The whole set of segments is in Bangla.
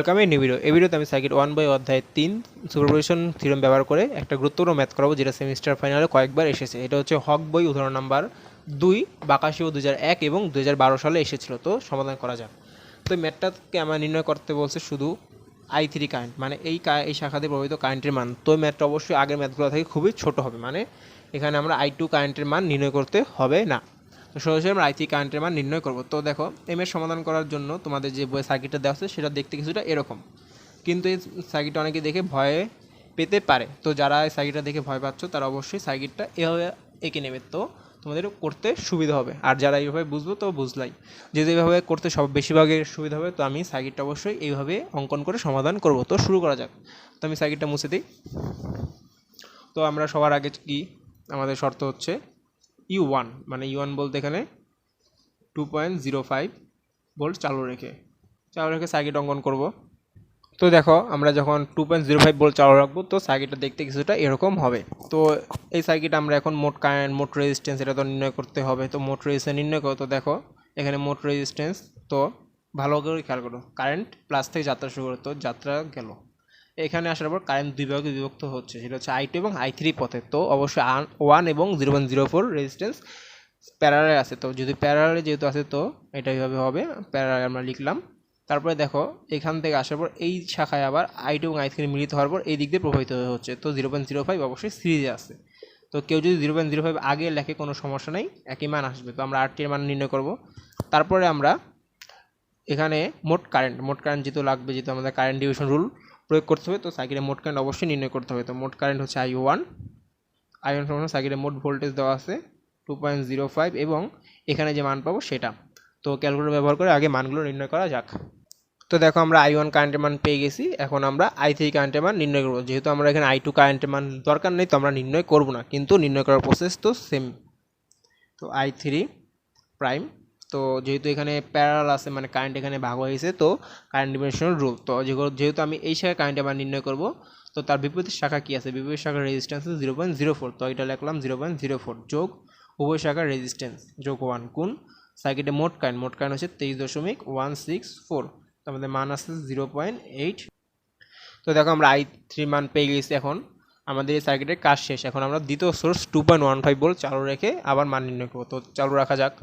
ওয়েলকাম এই এই ভিডিওতে আমি সার্কিট ওয়ান বাই অধ্যায় তিন সুপারপোজিশন থিওরাম ব্যবহার করে একটা গুরুত্বপূর্ণ ম্যাথ করাবো যেটা সেমিস্টার ফাইনালে কয়েকবার এসেছে। এটা হচ্ছে হক বই উদাহরণ নাম্বার দুই বাকাশিও দু হাজার এক এবং দু হাজার বারো সালে এসেছিল। তো সমাধান করা যাক। তো ম্যাথটাকে আমার নির্ণয় করতে বলছে শুধু আই থ্রি কারেন্ট মানে এই এই শাখাতে প্রবাহিত কারেন্টের মান। তো ম্যাথটা অবশ্যই আগের ম্যাথগুলো থেকে খুবই ছোট হবে। মানে এখানে আমরা আই টু কারেন্টের মান নির্ণয় করতে হবে না। তো সরাসরি আমরা আই থ্রি কারেন্টের মান নির্ণয় করব। তো দেখো এম এর সমাধান করার জন্য তোমাদের যে বই সার্কিটটা দেওয়া আছে, সেটা দেখতে কিছুটা এরকম। কিন্তু এই সার্কিটটা অনেকে দেখে ভয়ে পেতে পারে। তো যারা এই সার্কিটটা দেখে ভয় পাচ্ছ, তারা অবশ্যই সার্কিটটা এভাবে এঁকে নেবে। তো তোমাদের করতে সুবিধা হবে। আর যারা এইভাবে বুঝব, তো বুঝলাই। যেহেতু এইভাবে করতে সব বেশিরভাগের সুবিধা হবে, তো আমি সার্কিটটা অবশ্যই এইভাবে অঙ্কন করে সমাধান করব। তো শুরু করা যাক। তো আমি সার্কিটটা মুছে দিই। তো আমরা সবার আগে কি? আমাদের শর্ত হচ্ছে ইউ ওয়ান মানে ইউ ওয়ান বলতে এখানে two point zero five volt চালু রেখে চালু রেখে সার্কিট অঙ্কন করব। তো দেখো, আমরা যখন two point zero five volt চালু রাখব, তো সার্কিটটা দেখতে কিছুটা এরকম হবে। তো এই সার্কিট আমরা এখন মোট কারেন্ট মোট রেজিস্ট্যান্স এটা তো নির্ণয় করতে হবে। তো মোট রেজিস্ট্যান্স নির্ণয় করো, তো দেখো, এখানে মোট রেজিস্ট্যান্স তো ভালো করে খেয়াল করো কারেন্ট প্লাস থেকে যাত্রা শুরু করো, তো যাত্রা গেল। এখানে আসার পর কারেন্ট দুই ভাগে বিভক্ত হচ্ছে। সেটা হচ্ছে আই টু এবং আই থ্রি পথে। তো অবশ্যই ওয়ান এবং zero one zero four resistance প্যারালে আছে। তো যদি প্যারালে যেহেতু আছে, তো এটা এইভাবে হবে। প্যারালে আমরা লিখলাম। তারপরে দেখো, এখান থেকে আসার পর এই শাখায় আবার আই টু এবং আই থ্রি মিলিত হওয়ার পর এই দিক দিয়ে প্রবাহিত হচ্ছে। তো জিরো পয়েন্ট জিরো ফাইভ অবশ্যই সিরিজে আছে। তো কেউ যদি জিরো পয়েন্ট জিরো ফাইভ আগে লেখে, কোনো সমস্যা নেই। একই মান আসবে। তো আমরা আরটির মান নির্ণয় করব। তারপরে আমরা এখানে মোট কারেন্ট মোট কারেন্ট যেহেতু লাগবে, যেহেতু আমাদের কারেন্ট ডিভিশন রুল প্রয়োগ করতে হবে, তো সাইকেলের মোট কারেন্ট অবশ্যই নির্ণয় করতে হবে। তো মোট কারেন্ট হচ্ছে আই ওয়ান আই ওয়ান সমান সাইকেলের মোট ভোল্টেজ দেওয়া আছে টু পয়েন্ট জিরো ফাইভ এবং এখানে যে মান পাবো সেটা। তো ক্যালকুলেটর ব্যবহার করে আগে মানগুলো নির্ণয় করা যাক। তো দেখো আমরা আই ওয়ান কারেন্টের মান পেয়ে গেছি, এখন আমরা আই থ্রি কারেন্টের মান নির্ণয় করব। যেহেতু আমরা এখানে আই টু কারেন্টের মান দরকার নেই, তো আমরা নির্ণয় করব না, কিন্তু নির্ণয় করার প্রসেস তো সেম তো আই থ্রি প্রাইম তো যেহেতু এখানে প্যারাল আছে মানে কারেন্ট এখানে ভাগ হয়েছে তো কারেন্ট ডিভিশন রুল তো যেহেতু আমি এই শাখায় কারেন্ট মান নির্ণয় করব, তো তার বিপরীত শাখা কী আছে? বিপরীত শাখার resistance zero point zero four তো এটা লিখলাম জিরো পয়েন্ট জিরো ফোর যোগ উভয় শাখার রেজিস্ট্যান্স যোগ ওয়ান কোন সার্কিটে মোট কারেন্ট মোট কারেন্ট হচ্ছে তেইশ দশমিক ওয়ান সিক্স ফোর তো আমাদের মান আছে জিরো পয়েন্ট এইট তো দেখো আমরা আই থ্রি মান পেয়ে গেছি এখন, আমাদের এই সার্কিটের কাজ শেষ, এখন আমরা দ্বিতীয় source two point one five volt চালু রেখে আবার মান নির্ণয় করব, তো চালু রাখা যাক।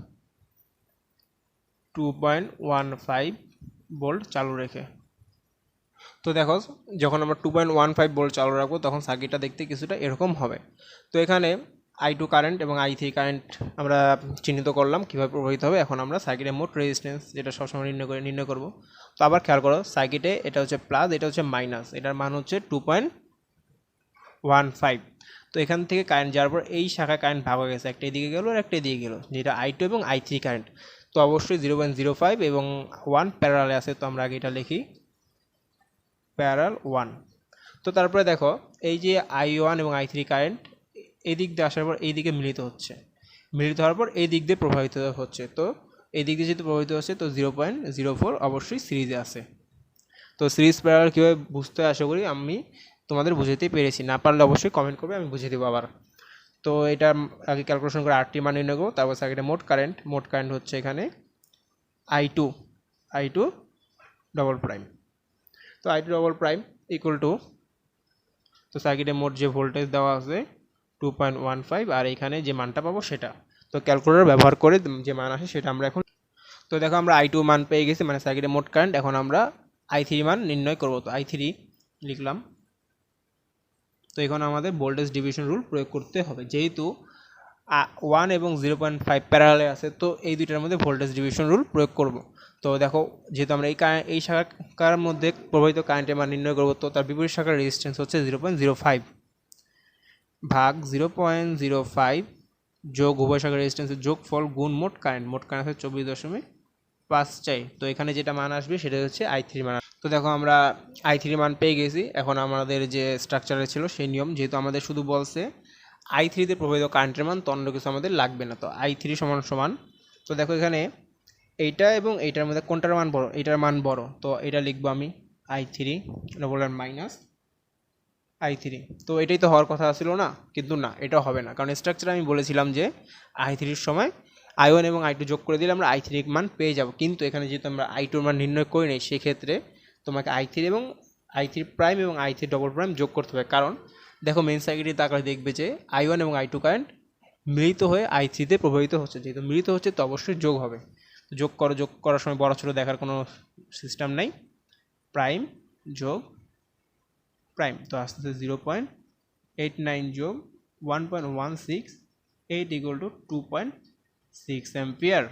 Two point one five volt চালু রেখে। তো দেখো, যখন আমরা two point one five volt চালু রাখব, তখন সার্কিটটা দেখতে কিছুটা এরকম হবে। তো এখানে আই টু কারেন্ট এবং আই থ্রি কারেন্ট আমরা চিহ্নিত করলাম, কীভাবে প্রবাহিত হবে। এখন আমরা সার্কিটের মোট রেজিস্ট্যান্স যেটা সবসময় নির্ণয় করে নির্ণয় করব। তো আবার খেয়াল করো সার্কিটে এটা হচ্ছে প্লাস এটা হচ্ছে মাইনাস এটার মান হচ্ছে টু পয়েন্ট ওয়ান ফাইভ তো এখান থেকে কারেন্ট যাওয়ার পর এই শাখায় কারেন্ট ভাগ হয়ে গেছে, একটা এদিকে গেলো আর একটা এদিকে গেলো, যেটা আই টু এবং আই থ্রি কারেন্ট তো অবশ্যই জিরো পয়েন্ট জিরো ফাইভ এবং ওয়ান প্যারালে আছে, তো আমরা আগে এটা লিখি। প্যারাল ওয়ান তো তারপরে দেখো, এই যে আই ওয়ান এবং আই থ্রি কারেন্ট এই দিক দিয়ে আসার পর এই দিকে মিলিত হচ্ছে। মিলিত হওয়ার পর এই দিক দিয়ে প্রবাহিত হচ্ছে। তো এই দিক দিয়ে যেহেতু প্রবাহিত হচ্ছে, তো জিরো পয়েন্ট জিরো ফোর অবশ্যই সিরিজে আছে। তো সিরিজ প্যারাল কীভাবে বুঝতে আশা করি আমি তোমাদের বুঝাতে পেরেছি। না পারলে অবশ্যই কমেন্ট করবে, আমি বুঝিয়ে দেবো আবার। তো এটা আগে ক্যালকুলেশন করে আটটি মান নির্ণয় তারপর সার্কিটে মোট কারেন্ট মোট কারেন্ট হচ্ছে এখানে I two I two double prime তো I two double prime equal to তো সার্কিটে মোট যে ভোল্টেজ দেওয়া আছে টু পয়েন্ট ওয়ান ফাইভ আর এখানে যে মানটা পাবো সেটা। তো ক্যালকুলেটর ব্যবহার করে যে মান আসে সেটা আমরা এখন তো দেখো আমরা আই টু মান পেয়ে গেছি মানে সার্কিটে মোট কারেন্ট এখন আমরা আই থ্রি মান নির্ণয় করব। তো আই থ্রি লিখলাম। তো এখন আমাদের ভোল্টেজ ডিভিশন রুল প্রয়োগ করতে হবে। যেহেতু ওয়ান এবং জিরো পয়েন্ট ফাইভ প্যারালে আছে, তো এই দুইটার মধ্যে ভোল্টেজ ডিভিশন রুল প্রয়োগ করব। তো দেখো, যেহেতু আমরা এই এই শাখার মধ্যে প্রবাহিত কারেন্টের মান নির্ণয় করব, তো তার বিপরীত শাখার রেজিস্ট্যান্স হচ্ছে জিরো পয়েন্ট জিরো ফাইভ ভাগ জিরো পয়েন্ট জিরো ফাইভ যোগ উভয় শাখার রেজিস্ট্যান্সের যোগ ফল গুণ মোট কারেন্ট মোট কারেন্ট হচ্ছে চব্বিশ দশমিক পাঁচ চাই। তো এখানে যেটা মান আসবে, সেটা হচ্ছে আই থ্রি মান তো দেখো আমরা আই থ্রি মান পেয়ে গেছি। এখন আমাদের যে স্ট্রাকচারে ছিল সেই নিয়ম, যেহেতু আমাদের শুধু বলছে আই থ্রিতে প্রভাবিত কারেন্টের মান, তো অন্য কিছু আমাদের লাগবে না। তো আই থ্রি সমান সমান। তো দেখো এখানে এইটা এবং এইটার মধ্যে কোনটার মান বড়? এইটার মান বড়। তো এটা লিখব আমি আই থ্রি এটা বললাম মাইনাস আই থ্রি তো এটাই তো হওয়ার কথা ছিল না, কিন্তু না, এটা হবে না। কারণ স্ট্রাকচার আমি বলেছিলাম যে আই থ্রির সময় আই ওয়ান এবং আই টু যোগ করে দিলে আমরা আই থ্রির মান পেয়ে যাব। কিন্তু এখানে যেহেতু আমরা আই টুর মান নির্ণয় করি নাই, সেক্ষেত্রে তোমাকে আই থ্রি এবং আই থ্রি প্রাইম এবং আই থ্রি ডবল প্রাইম যোগ করতে হবে। কারণ, দেখো মেন সার্কিটে তাকালে দেখবে যে আই ওয়ান এবং আই টু কারেন্ট মিলিত হয়ে আই থ্রিতে প্রভাবিত হচ্ছে। যেহেতু মিলিত হচ্ছে, তো অবশ্যই যোগ হবে। যোগ করো, যোগ করার সময় বড় ছোটো দেখার কোনো সিস্টেম নাই। প্রাইম যোগ প্রাইম তো আস্তে আস্তে জিরো পয়েন্ট এইট নাইন যোগ one point one six eight equal to two point six ampere